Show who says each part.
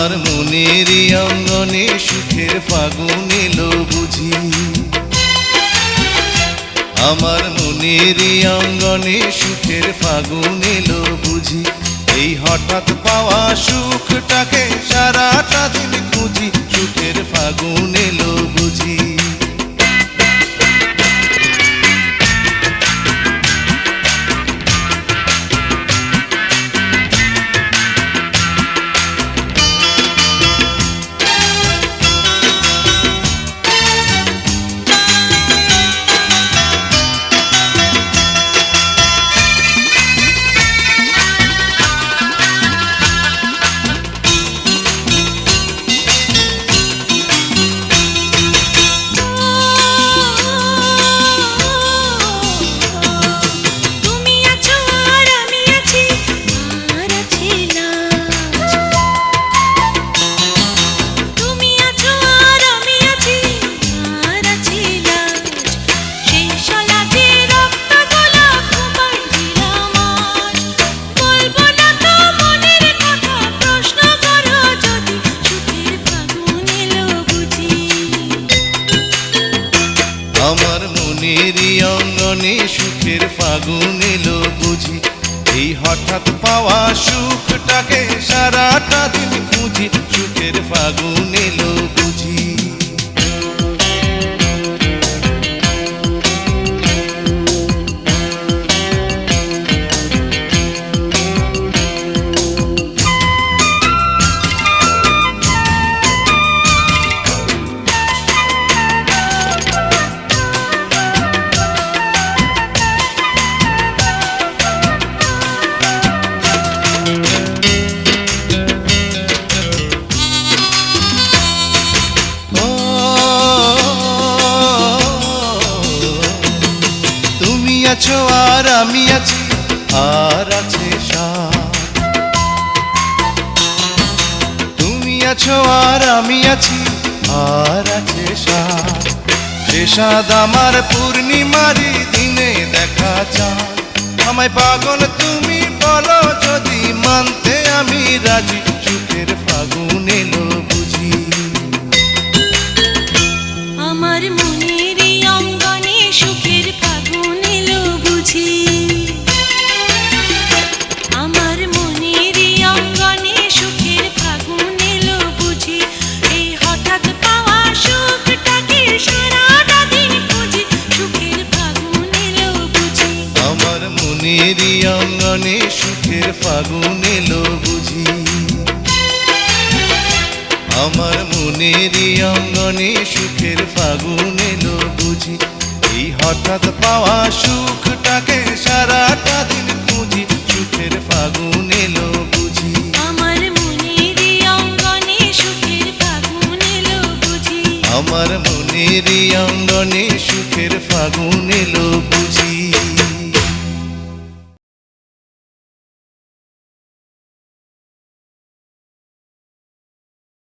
Speaker 1: আমার মনের অঙ্গনে সুখের ফাগুন এলো বুঝি আমার মনের অঙ্গনে সুখের ফাগুন এলো বুঝি
Speaker 2: এই হঠাৎ পাওয়া সুখটাকে
Speaker 1: সারাটা মনেরই অঙ্গনে সুখের ফাগুন এলো বুঝি। এই হঠাৎ পাওয়া সুখটাকে সারাটা দিন খুঁজি সুখের ফাগুন এলো বুঝি। আছো, আর আমি আছি, আর আছে তুমি আছো, আর আমি আছি, আর আছে সাদ আমার পূর্ণিমারি দিনে দেখা চায় আমায় পাগল তুমি বলো, যদি মানতে আমি রাজি, সুখের ফাগুন এলো। মনেরই অঙ্গনে সুখের ফাগুন এলো বুঝি আমার মনেরই অঙ্গনে সুখের ফাগুন এলো বুঝি এই হঠাৎ পাওয়া সুখটাকে সারাটা দিন খুঁজি সুখের ফাগুন এলো বুঝি
Speaker 2: আমার মনের অঙ্গনে সুখের ফাগুন এলো বুঝি
Speaker 1: আমার মনেরই অঙ্গনে সুখের ফাগুন